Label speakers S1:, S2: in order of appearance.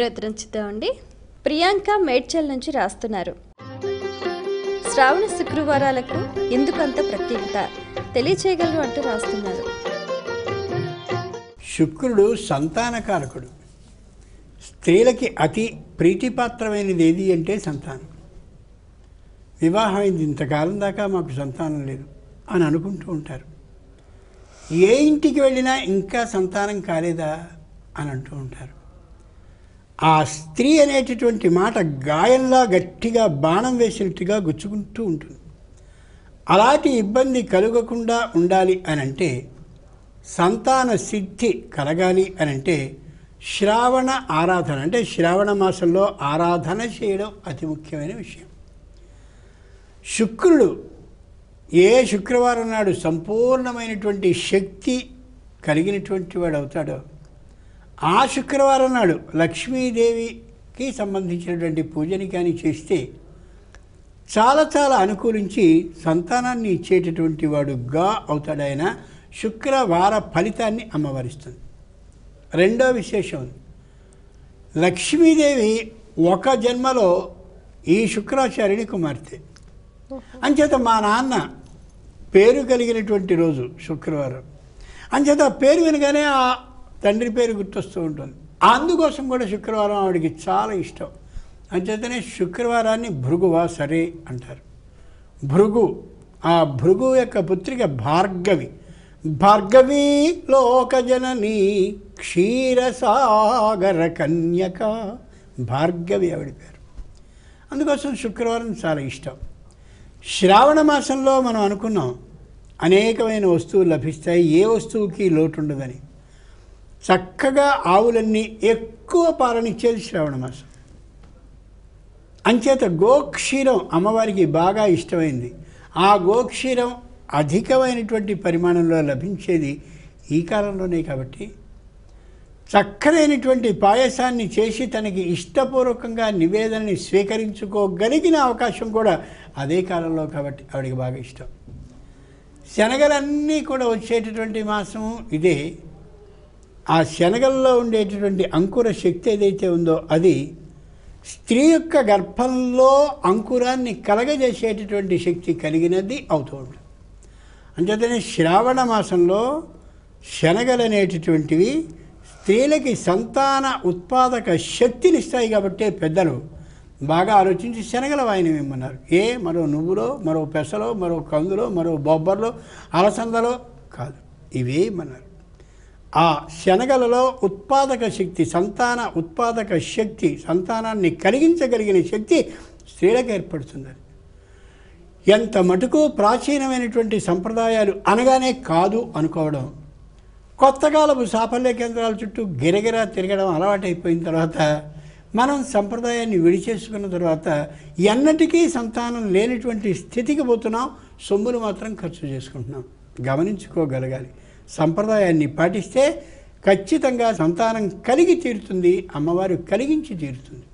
S1: రుద్రం ప్రియాంక మేడ్చల్ నుంచి రాస్తున్నారు. శ్రావణ శుక్రవారాలకు ఎందుకంత ప్రత్యేకత? తెలియచేయగలరు అంటూ రాస్తున్నారు.
S2: శుక్రుడు సంతానకారకుడు స్త్రీలకి అతి ప్రీతిపాత్రమైనది ఏది అంటే సంతానం. వివాహం అయింది ఇంతకాలం దాకా మాకు సంతానం లేదు అని అనుకుంటూ ఉంటారు. ఏ ఇంటికి వెళ్ళినా ఇంకా సంతానం కాలేదా అని అంటూ ఉంటారు. ఆ స్త్రీ అనేటటువంటి మాట గాయంలా గట్టిగా బాణం వేసినట్టుగా గుచ్చుకుంటూ ఉంటుంది. అలాంటి ఇబ్బంది కలుగకుండా ఉండాలి అని అంటే సంతాన సిద్ధి కలగాలి అని అంటే శ్రావణ ఆరాధన అంటే శ్రావణ మాసంలో ఆరాధన చేయడం అతి ముఖ్యమైన విషయం. శుక్రుడు ఏ శుక్రవారం నాడు సంపూర్ణమైనటువంటి శక్తి కలిగినటువంటి వాడు అవుతాడో ఆ శుక్రవారం నాడు లక్ష్మీదేవికి సంబంధించినటువంటి పూజని కానీ చేస్తే చాలా చాలా అనుకూలించి సంతానాన్ని ఇచ్చేటటువంటి వాడుగా అవుతాడైన శుక్రవార ఫలితాన్ని అమ్మవరిస్తుంది. రెండో విశేషం ఉంది. లక్ష్మీదేవి ఒక జన్మలో ఈ శుక్రాచార్యుని కుమార్తె. అంచేత మా నాన్న పేరు కలిగినటువంటి రోజు శుక్రవారం. అంచేత పేరు వినగానే ఆ తండ్రి పేరు గుర్తొస్తూ ఉంటుంది. అందుకోసం కూడా శుక్రవారం ఆవిడకి చాలా ఇష్టం. అంచేతనే శుక్రవారాన్ని భృగువా సరే అంటారు. భృగు ఆ భృగు యొక్క పుత్రిక భార్గవి. భార్గవి లోకజనని క్షీరసాగర కన్యక. భార్గవి ఆవిడ పేరు. అందుకోసం శుక్రవారం చాలా ఇష్టం. శ్రావణ మాసంలో మనం అనుకున్నాం అనేకమైన వస్తువులు లభిస్తాయి ఏ వస్తువుకి లోటు ఉండదని చక్కగా ఆవులన్నీ ఎక్కువ పాలనిచ్చేది శ్రావణ మాసం. అంచేత గోక్షీరం అమ్మవారికి బాగా ఇష్టమైంది. ఆ గోక్షీరం అధికమైనటువంటి పరిమాణంలో లభించేది ఈ కాలంలోనే కాబట్టి చక్కనైనటువంటి పాయసాన్ని చేసి తనకి ఇష్టపూర్వకంగా నివేదనని స్వీకరించుకోగలిగిన అవకాశం కూడా అదే కాలంలో కాబట్టి ఆవిడకి బాగా ఇష్టం. శనగలన్నీ కూడా వచ్చేటటువంటి మాసం ఇదే. ఆ శనగల్లో ఉండేటటువంటి అంకుర శక్తి ఏదైతే ఉందో అది స్త్రీ యొక్క గర్భంలో అంకురాన్ని కలగజేసేటటువంటి శక్తి కలిగినది అవుతూ ఉంటుంది అంచేతనే శ్రావణ మాసంలో శనగలు అనేటటువంటివి స్త్రీలకి సంతాన ఉత్పాదక శక్తిని ఇస్తాయి కాబట్టి పెద్దలు బాగా ఆలోచించి శనగల వాయినం ఇమ్మన్నారు ఏ మరో నువ్వులో మరో పెసలో మరో కందులో మరో బొబ్బర్లో అలసందలో కాదు. ఇవే ఇమ్మన్నారు ఆ శనగలలో ఉత్పాదక శక్తి సంతాన ఉత్పాదక శక్తి సంతానాన్ని కలిగించగలిగిన శక్తి స్త్రీలకు ఏర్పడుతుంది ఎంత మటుకు ప్రాచీనమైనటువంటి సంప్రదాయాలు అనగానే కాదు అనుకోవడం. కొత్త కాలపు సాఫల్య కేంద్రాల చుట్టూ గిరగిరా తిరగడం అలవాటైపోయిన తర్వాత మనం సంప్రదాయాన్ని విడిచేసుకున్న తర్వాత ఎన్నటికీ సంతానం లేనటువంటి స్థితికి పోతున్నాం సొమ్ములు మాత్రం ఖర్చు చేసుకుంటున్నాం. గమనించుకోగలగాలి. సంప్రదాయాన్ని పాటిస్తే ఖచ్చితంగా సంతానం కలిగి తీరుతుంది అమ్మవారు కలిగించి తీరుతుంది.